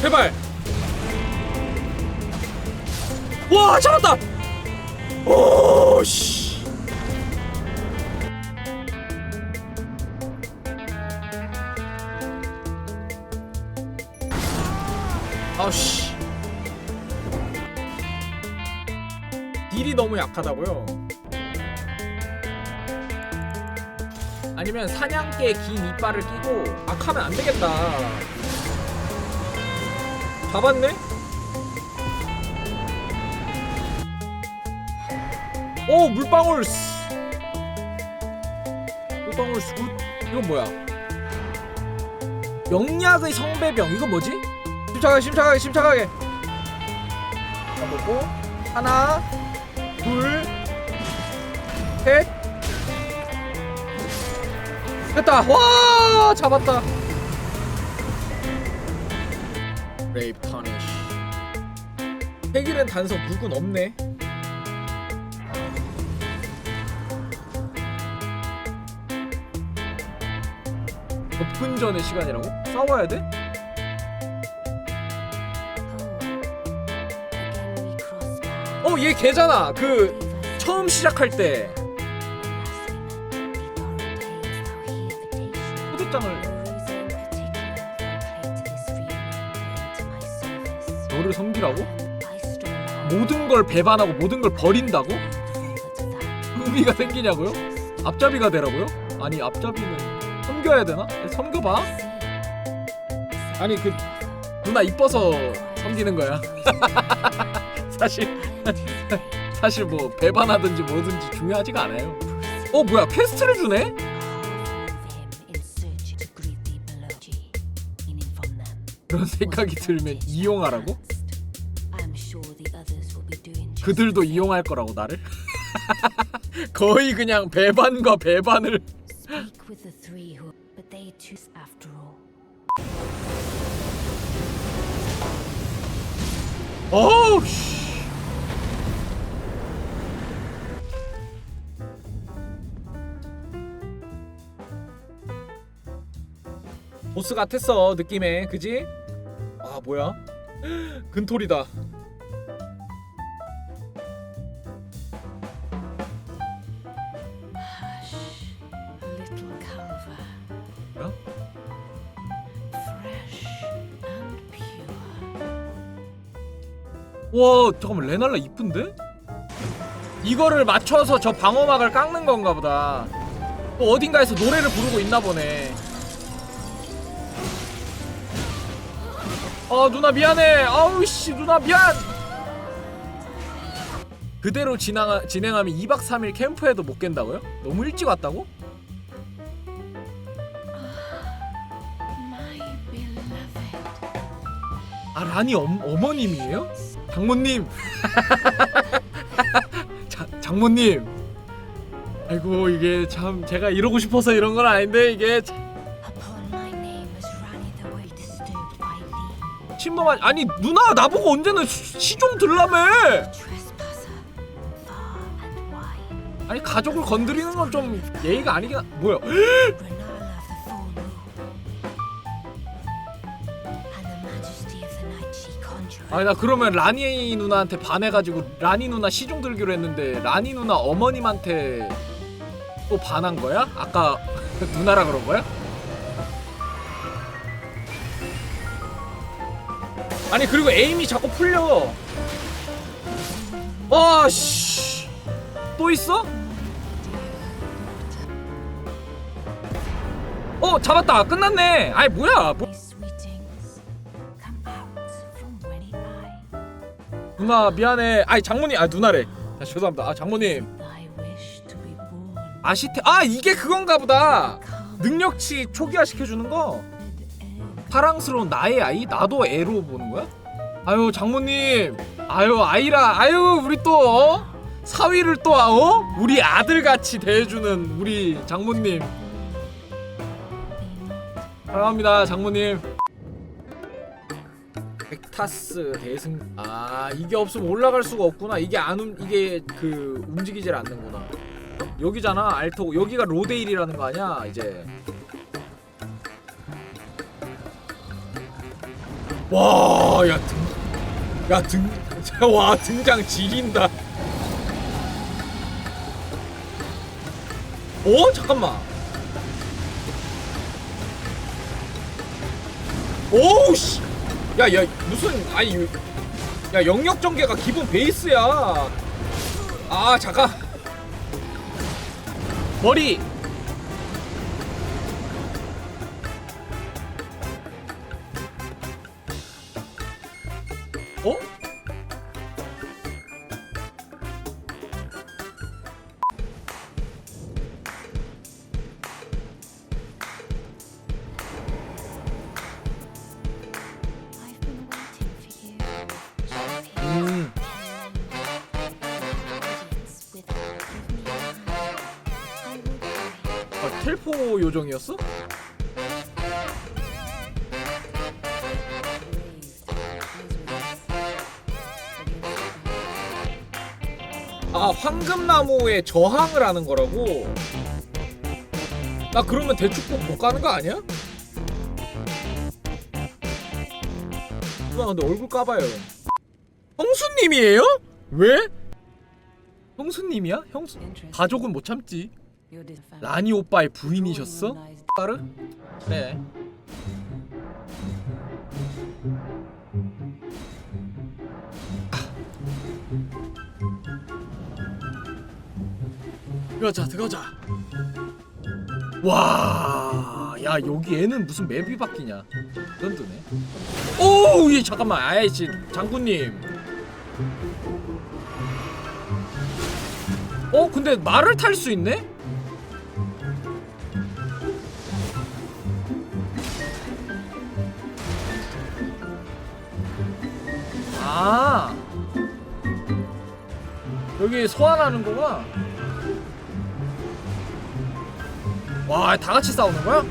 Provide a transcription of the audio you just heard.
제발. 와 잡았다. 오 씨. 아우씨. 딜이 너무 약하다고요? 아니면 사냥개 긴 이빨을 끼고 악하면 안 되겠다 잡았네? 오 물방울 스. 물방울 스 굿. 이건 뭐야? 영약의 성배병 이건 뭐지? 침착하게 침착하게 침착하게 자 먹고 하나 둘셋 됐다 와 잡았다 레이브 터니쉬 핵일은 단서 묵은 없네. 접근전의 시간이라고? 싸워야 돼? 어 얘 걔잖아. 그 처음 시작할 때. 포대장을 너를 섬기라고? 모든 걸 배반하고 모든 걸 버린다고? 의미가 생기냐고요? 앞잡이가 되라고요? 아니 앞잡이는 섬겨야 되나? 섬겨봐? 아니 그 누나 이뻐서 섬기는 거야 사실 사실 뭐 배반하든지 뭐든지 중요하지가 않아요 어 뭐야 퀘스트를 주네? 그런 생각이 들면 이용하라고? 그들도 이용할 거라고 나를? 거의 그냥 배반과 배반을. 어우 씨. 보스 같았어 느낌에 그지? 아 뭐야? and pure. 와 잠깐만 레날라 이쁜데? 이거를 맞춰서 저 방어막을 깎는 건가 보다 또 어딘가에서 노래를 부르고 있나 보네 아 누나 미안해 아우 씨 누나 미안 그대로 진행, 진행하면 2박 3일 캠프에도 못 깬다고요? 너무 일찍 왔다고? 아 라니 엄, 어머님이에요? 장모님 자, 장모님 아이고 이게 참 제가 이러고 싶어서 이런 건 아닌데 이게 참 침범한 아니 누나 나보고 언제는 시좀 들라며 trespasser, far and wide. 아니 가족을 건드리는 건 좀 예의가 아니긴 하... 뭐야. 아니 나 그러면 라니 누나한테 반해가지고 라니 누나 시종 들기로 했는데 라니 누나 어머님한테 또 반한 거야? 아까 누나라 그런 거야? 아니 그리고 에임이 자꾸 풀려. 와씨. 또 있어? 어 잡았다. 끝났네. 아니 뭐야? 뭐. 누나 미안해. 아니 장모님. 아 누나래. 아, 죄송합니다. 아 장모님. 아시테 아 이게 그건가 보다. 능력치 초기화 시켜주는 거 사랑스러운 나의 아이? 나도 애로 보는 거야? 아유 장모님. 아유 아이라. 아유 우리 또 어? 사위를 또 어? 우리 아들 같이 대해주는 우리 장모님. 사랑합니다 장모님. 벡타스 대승. 아 이게 없으면 올라갈 수가 없구나. 이게 안 움, 이게 그 움직이질 않는구나. 여기잖아 알토. 여기가 로데일이라는 거 아니야 이제 와, 야 등, 야 등, 와 등장 지린다. 어 잠깐만. 오우 씨. 야, 야 무슨 아니 야 영역 전개가 기본 베이스야. 아 잠깐. 머리. 텔포 요정이었어? 아 황금나무에 저항을 하는 거라고? 나 그러면 대축복 못 가는 거 아니야? 누나 근데 얼굴 까봐요 형수님이에요? 왜? 형수님이야? 형수 가족은 못 참지 라니 오빠의 부인이셨어? 빠르? 네 들어가자 들어가자 와, 야 여기 애는 무슨 맵이 바뀌냐? 던드네. 오, 이 잠깐만, 아이씨 장군님. 어, 근데 말을 탈 수 있네? 아, 여기 소환하는 거구나. 와, 다 같이 싸우는 거야?